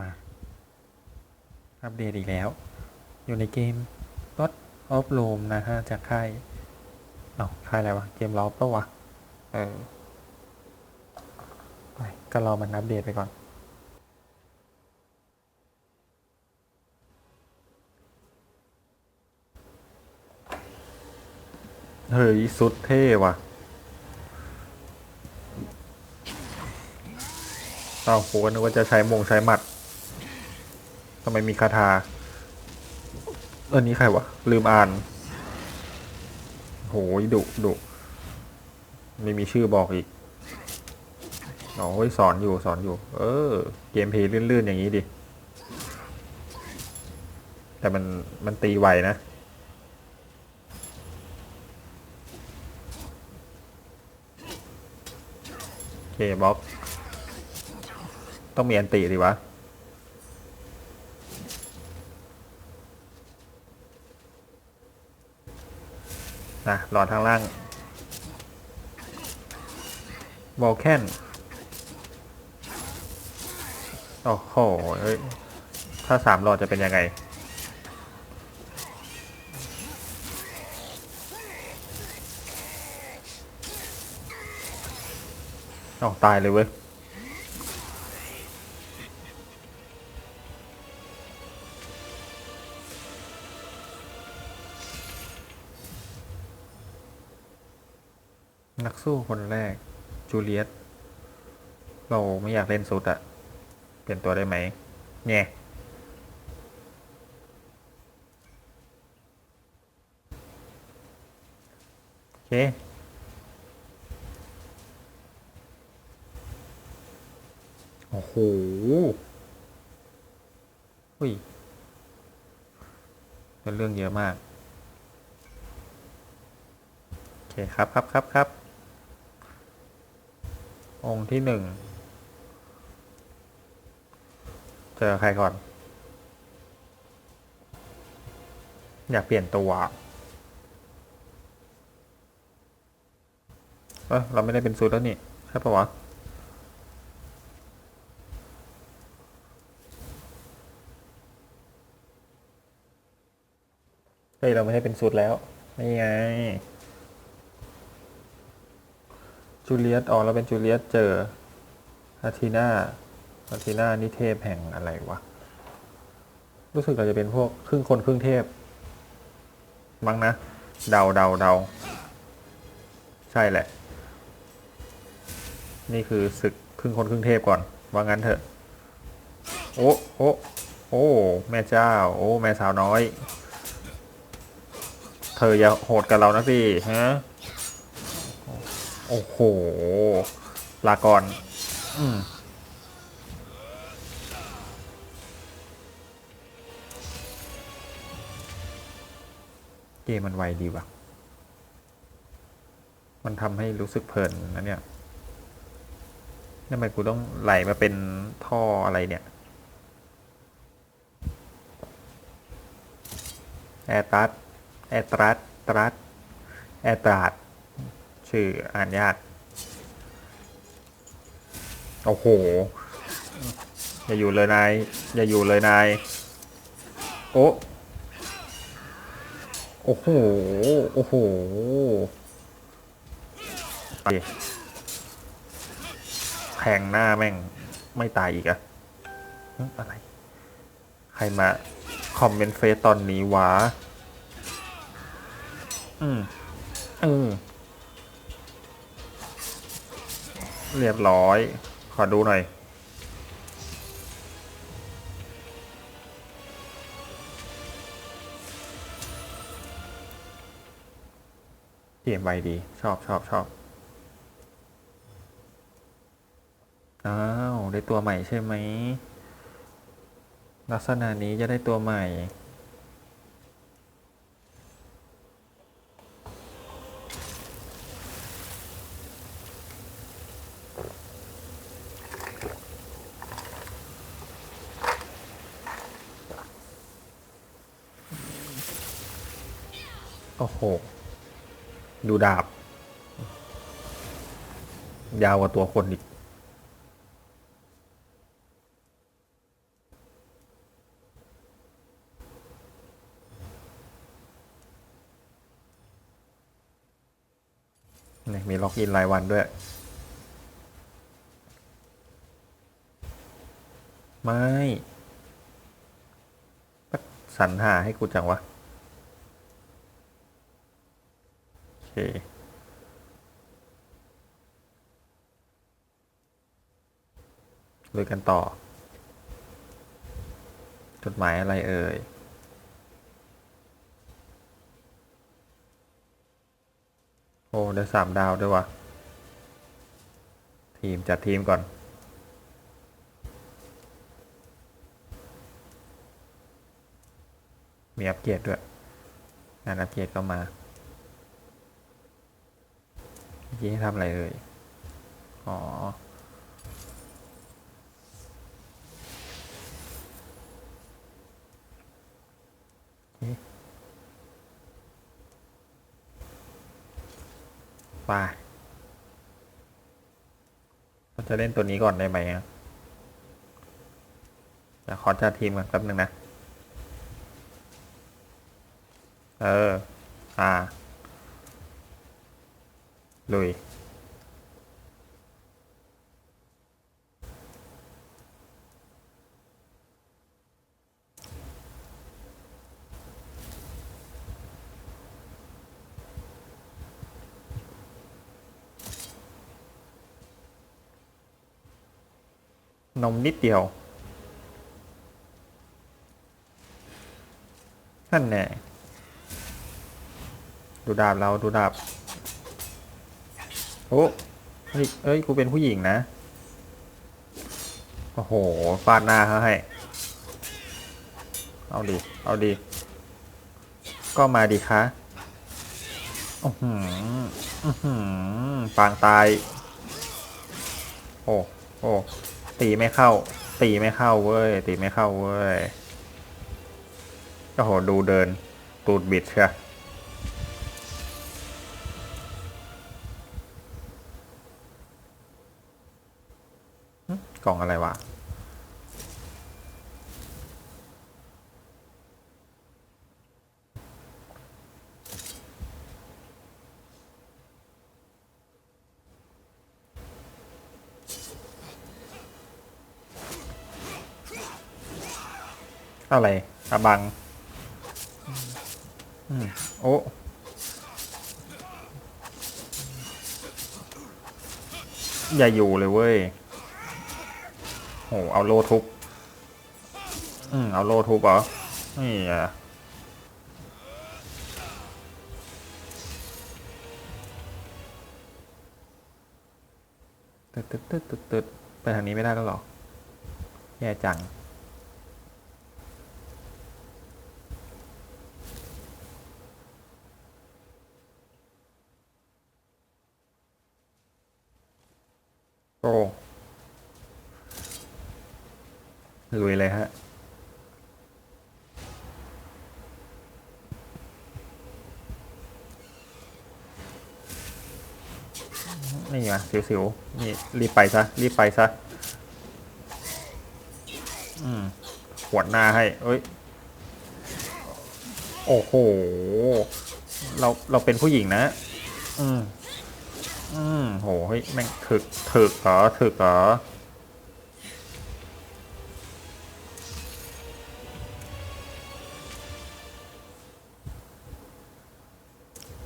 มา อัปเดตอีกแล้ว อยู่ในเกม God of Rome นะฮะ จากค่ายเอาค่ายอะไรวะ เกมลอฟปะวะ เออไปก็รอมันอัปเดตไปก่อน เฮ้ย สุดเท่ว่ะ เอาโหนึกว่าจะใช้มงใช้หมัดทำไมมีคาถาเออนี้ใครวะ ลืมอ่านโหยดุดุไม่มีชื่อบอกอีกอ๋อเฮ้ยสอนอยู่สอนอยู่ เออ เกมเพลย์ลื่นๆ อย่างนี้ดิ แต่มันมันตีไวนะโอเคบล็อก ต้องมีอันติดิวะ นะหลอดทางล่างบอลแคนโอ้โหถ้าสามหลอดจะเป็นยังไงอ๋อตายเลยเว้ย นักสู้คนแรก จูเลียต เราไม่อยากเล่นสุดอะเปลี่ยนตัวได้ไหมเนี่ยโอเคโอ้โหอุ้ยเป็นเรื่องเยอะมาก โอเค ครับครับครับครับ องค์ที่หนึ่ง เจอใครก่อน อยากเปลี่ยนตัว เออเราไม่ได้เป็นซูดแล้วนี่ ใช่ปะวะเฮ้ยเราไม่ได้เป็นซูดแล้วนี่ไง จูเลียตอ๋อเราเป็นจูเลียตเจออาทีนาอาทีนานิเทพแห่งอะไรวะ รู้สึกเราจะเป็นพวกครึ่งคนครึ่งเทพ มั้งนะ เดาเดาเดาใช่แหละ นี่คือศึกครึ่งคนครึ่งเทพก่อน ว่างั้นเถอะ โอ้โอ้โอ้ แม่เจ้า โอ้ แม่สาวน้อย เธออย่าโหดกับเรานะสิฮะ โอ้โห ลาก่อนอืมเกมมันไวดีว่ะ มันทำให้รู้สึกเพลินนะเนี่ยทำไมกูต้องไหลมาเป็นท่ออะไรเนี่ยแอร์ตัสแอร์ตรัสตรัสแอร์ตรัส ชื่ออ่านยาก โอ้โห อย่าอยู่เลยนาย อย่าอยู่เลยนาย โอ้โอ้โห โอ้โห ไปแทงหน้าแม่ง ไม่ตายอีกอะอะไร ใครมา คอมเมนต์เฟซตอนนี้วะ อืมอืม เรียบร้อย ขอดูหน่อยเกมไวดี ชอบชอบชอบอ้าว ได้ตัวใหม่ใช่ไหม ลักษณะนี้จะได้ตัวใหม่ โอ้โห ดูดาบ ยาวกว่าตัวคนอีก นี่มีล็อกอินรายวันด้วย ไม่ สัญหาให้กูจังวะ ลุยกันต่อ จดหมายอะไรเอ่ย โอ้ได้สามดาวด้วยวะทีม จัดทีมก่อนมีอัปเกรดด้วยงานอัปเกรดก็มา เมื่อกี้ทำอะไรเอ่ยอ๋อไปเราจะเล่นตัวนี้ก่อนได้ไหมอะเดี๋ยวขอจัดทีมก่อนแป๊บนึงนะ เออา ลุย นมนิดเดียว นั่นแน่ดูดาบเราดูดาบ โอ้เฮ้ยเอ้ย กูเป็นผู้หญิงนะ โอ้โห ฟาดหน้าเขาให้ เอาดิเอาดิก็มาดิคะอือหืออือหือปางตาย โอ้ โอ้ ตีไม่เข้า ตีไม่เข้าเว้ย ตีไม่เข้าเว้ย โอ้โห ดูเดิน ตูดบิดเชี กล่องอะไรวะ อะไรอาบังอืมโอ้อย่าอยู่เลยเว้ย โหเอาโลทุบอืมเอาโลทุบเหรอนี่อะตึ๊ดตึ๊ดตึ๊ดตึ๊ดตึ๊ดไปทางนี้ไม่ได้แล้วหรอแย่จังโอ้ ลุยเลยฮะ นี่ไงสิวๆ นี่รีบไปซะ รีบไปซะ อืมขวดหน้าให้ เอ้ย โอ้โห เรา เราเป็นผู้หญิงนะ อืม อืม โห เฮ้ย แม่งถึก ถึกเหรอ ถึกเหรอ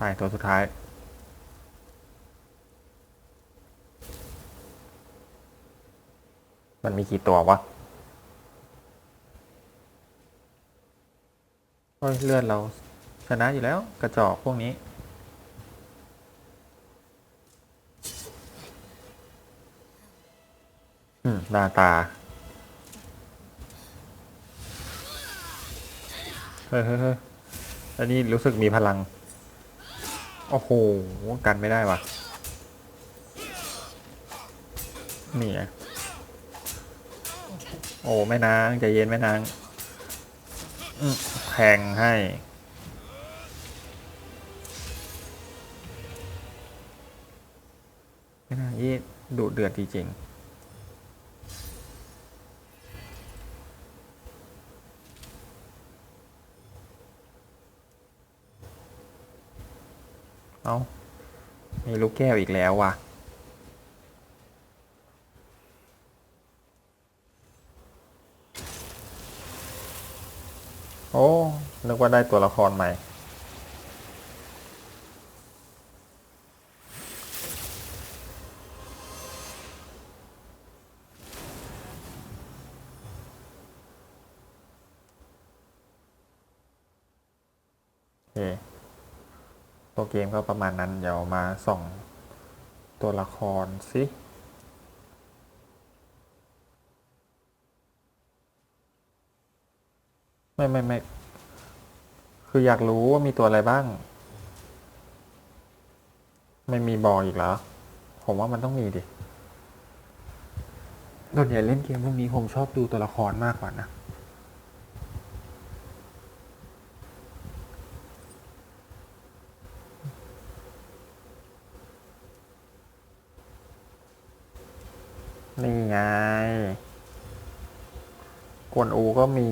ไปตัวสุดท้าย มันมีกี่ตัววะเลือดเราชนะอยู่แล้วกระจอกพวกนี้อืมหน้าตาเฮ้ยเฮ้ยเฮ้ยอันนี้รู้สึกมีพลัง อ้โห กันไม่ได้ว่ะนี่ไงโอ้แม่นางใจเย็นแม่นางแทงให้ แม่นางยี่ดูเดือดจริงๆ เอามีลูกแก้วอีกแล้วว่ะ โอ้ นึกว่าได้ตัวละครใหม่ โอเค ตัวเกมก็ประมาณนั้น เดี๋ยวมาส่องตัวละครสิไม่ไม่ไม่คืออยากรู้ว่ามีตัวอะไรบ้าง ไม่มีบอกอีกเหรอ ผมว่ามันต้องมีดิส่วนใหญ่เล่นเกมพวกนี้ผมชอบดูตัวละครมากกว่านะ นี่ไง กวนอูก็มี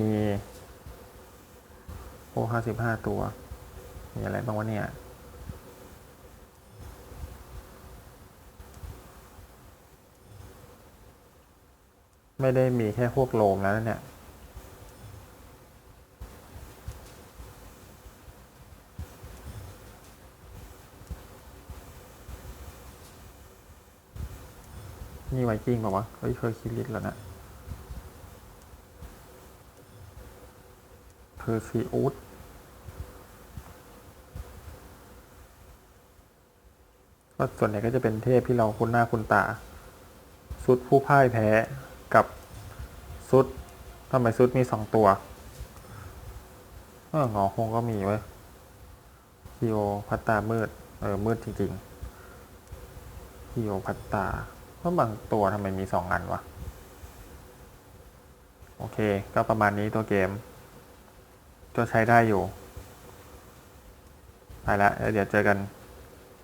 โอ้ห้าสิบห้าตัว มีอะไรบ้างวะเนี่ย ไม่ได้มีแค่พวกโลมแล้วนะเนี่ย นี่ไวกิ้งบอกว่าวะ เฮ้ยเคยคิดลิสต์แล้วนะเพอร์ซิอุสก็ส่วนใหญ่ก็จะเป็นเทพที่เราคุ้นหน้าคุ้นตาซุดผู้พ่ายแพ้กับซุดทำไมซุดมีสองตัวเออหงอคงก็มีไว้ยฮิโอพัตตามืด เออ มืดจริงๆฮิโอพัตตา เพราะบางตัวทำไมมีสองอันวะ โอเค ก็ประมาณนี้ตัวเกม ก็ใช้ได้อยู่ ไปละแล้วเดี๋ยวเจอกัน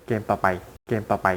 เกมต่อไป เกมต่อไป